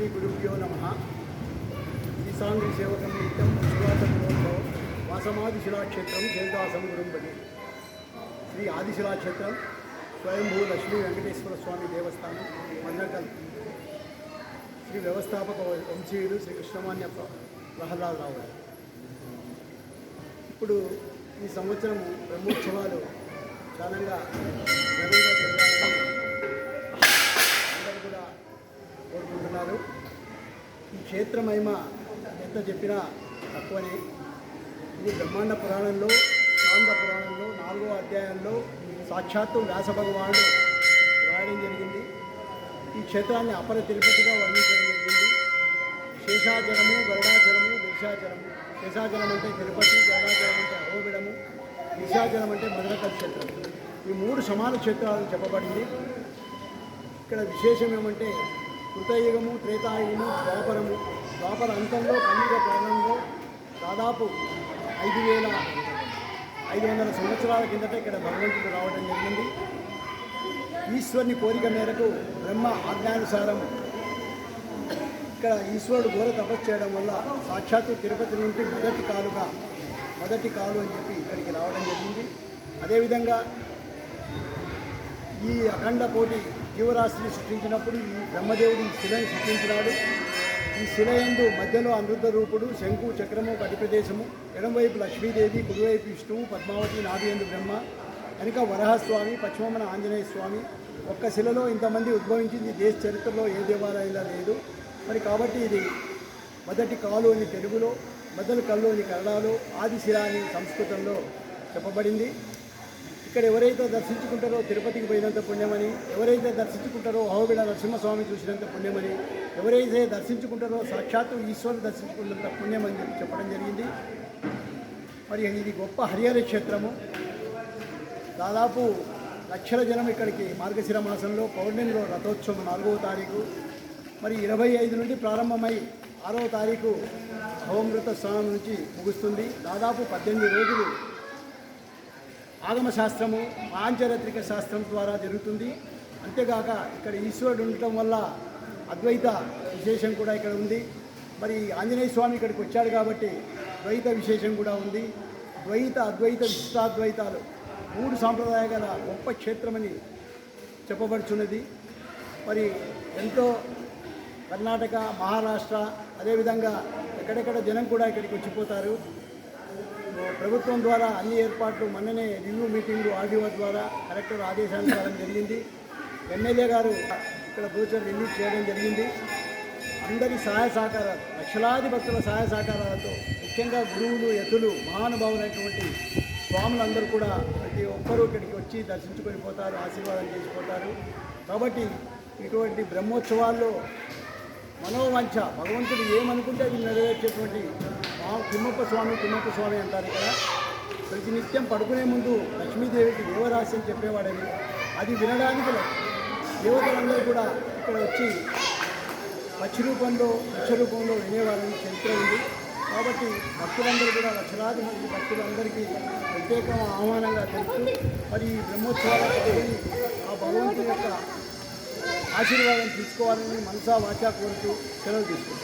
శ్రీ గురుభ్యో నమ ఈశాంగ్రి సేవకం నిత్యం శివాసమోత్సవం వాసమాది శిలాక్షేత్రం జయదాసం గురుంబడి శ్రీ ఆదిశిలాక్షేత్రం స్వయంభూ లక్ష్మీ వెంకటేశ్వర స్వామి దేవస్థానం మన్నకల్ శ్రీ వ్యవస్థాపక వంశీయుడు శ్రీ కృష్ణమాన్య ప్ర- ప్రహ్లాదరావు గారు। ఇప్పుడు ఈ సంవత్సరం బ్రహ్మోత్సవాలు చాలా ఘనంగా అందరూ కూడా కోరుకుంటున్నారు క్షేత్రమహిమ ఎంత చెప్పినా తక్కువనే. ఇది బ్రహ్మాండ పురాణంలో శాంత పురాణంలో నాలుగో అధ్యాయంలో సాక్షాత్తు వ్యాస భగవానుడు రాయడం జరిగింది. ఈ క్షేత్రాన్ని అపర తిరుపతిగా వర్ణించడం జరిగింది. శేషాచలము గరుడాచలము దిశాచలము. శేషాచలం అంటే తిరుపతి గరుడాచలం అంటే అహోబిడము. దిశాచలం అంటే మధురకల్ క్షేత్రం. ఈ మూడు సమాన క్షేత్రాలు చెప్పబడింది. ఇక్కడ విశేషం ఏమంటే కృతయుగము త్రేతాయుగము ద్వాపరము. ద్వాపర అంతంలో కలియుగ ప్రారంభంలో దాదాపు ఐదు వేల ఐదు వందల సంవత్సరాల కిందట ఇక్కడ భగవంతుడు రావడం జరిగింది. ఈశ్వరుని కోరిక మేరకు బ్రహ్మ ఆజ్ఞానుసారం ఇక్కడ ఈశ్వరుడు ఘోర తపస్సు చేయడం వల్ల సాక్షాత్తు తిరుపతి నుండి మొదటి కాలుగా మొదటి కాలు అని చెప్పి ఇక్కడికి రావడం జరిగింది. అదేవిధంగా ఈ అఖండ పోటీ జీవరాశిని సృష్టించినప్పుడు ఈ బ్రహ్మదేవుడు ఈ శిలని సృష్టించినాడు. ఈ శిలయందు మధ్యలో అమృత రూపుడు శంకు చక్రము కటి ప్రదేశము ఎడంవైపు లక్ష్మీదేవి కుడివైపు విష్ణువు పద్మావతి నాదియందు బ్రహ్మ వెనుక వరహస్వామి పశ్చిమమున ఆంజనేయ స్వామి. ఒక్క శిలలో ఇంతమంది ఉద్భవించింది దేశ చరిత్రలో ఏ దేవాలయంలో లేదు. మరి కాబట్టి ఇది మొదటి కాలు అని తెలుగులో మొదటి కళ్ళు అని కన్నడలో ఆదిశిల అని సంస్కృతంలో చెప్పబడింది. ఇక్కడ ఎవరైతే దర్శించుకుంటారో తిరుపతికి పోయినంత పుణ్యమని ఎవరైతే దర్శించుకుంటారో అహోబిడ నరసింహస్వామి చూసినంత పుణ్యమని ఎవరైతే దర్శించుకుంటారో సాక్షాత్తు ఈశ్వరుడు దర్శించుకున్నంత పుణ్యమని చెప్పి చెప్పడం జరిగింది. మరి ఇది గొప్ప హరిహర క్షేత్రము. దాదాపు లక్షల జనం ఇక్కడికి మార్గశిర మాసంలో పౌర్ణమిలో రథోత్సవం నాలుగవ తారీఖు మరి ఇరవై ఐదు నుండి ప్రారంభమై ఆరవ తారీఖు హోమృత స్నానం నుంచి ముగుస్తుంది. దాదాపు పద్దెనిమిది రోజులు ఆగమ శాస్త్రము పాంచరత్రిక శాస్త్రం ద్వారా జరుగుతుంది. అంతేగాక ఇక్కడ ఈశ్వరుడు ఉండటం వల్ల అద్వైత విశేషం కూడా ఇక్కడ ఉంది. మరి ఆంజనేయ స్వామి ఇక్కడికి వచ్చాడు కాబట్టి ద్వైత విశేషం కూడా ఉంది. ద్వైత అద్వైత విశిష్టాద్వైతాలు మూడు సాంప్రదాయ గల గొప్ప క్షేత్రమని చెప్పబడుచున్నది. మరి ఎంతో కర్ణాటక మహారాష్ట్ర అదేవిధంగా ఎక్కడెక్కడ జనం కూడా ఇక్కడికి వచ్చిపోతారు. ప్రభుత్వం ద్వారా అన్ని ఏర్పాట్లు మొన్ననే రివ్యూ మీటింగ్లు ఆర్డీఓ ద్వారా కలెక్టర్ ఆదేశానుసారం జరిగింది. ఎమ్మెల్యే గారు ఇక్కడ బ్రోచర్ రిలీజ్ చేయడం జరిగింది. అందరి సహాయ సహకారాలు లక్షలాది భక్తుల సహాయ సహకారాలతో ముఖ్యంగా గురువులు యతులు మహానుభావులైనటువంటి స్వాములందరూ కూడా ప్రతి ఒక్కరూ ఇక్కడికి వచ్చి దర్శించుకొని పోతారు ఆశీర్వాదం చేసిపోతారు కాబట్టి ఇటువంటి బ్రహ్మోత్సవాల్లో మనోవంచ భగవంతుడు ఏమనుకుంటే అది నెరవేర్చేటువంటి తిమ్మప్ప స్వామి తిమ్మప్ప స్వామి అంటారు ఇక్కడ. ప్రతినిత్యం పడుకునే ముందు లక్ష్మీదేవికి దేవరాశి అని చెప్పేవాడని. అది వినడానికి దేవతలందరూ కూడా ఇక్కడ వచ్చి లక్ష రూపంలో లక్ష రూపంలో వినేవారని చరిత్ర ఉంది. కాబట్టి భక్తులందరూ కూడా లక్షలాది మంది భక్తులందరికీ ప్రత్యేక ఆహ్వానంగా తెలుసు మరి ఈ బ్రహ్మోత్సవాలకు ఆ భగవంతుని యొక్క ఆశీర్వాదం తీసుకోవాలని మనసా వాచా కోరుతూ సెలవు తీసుకుంటాం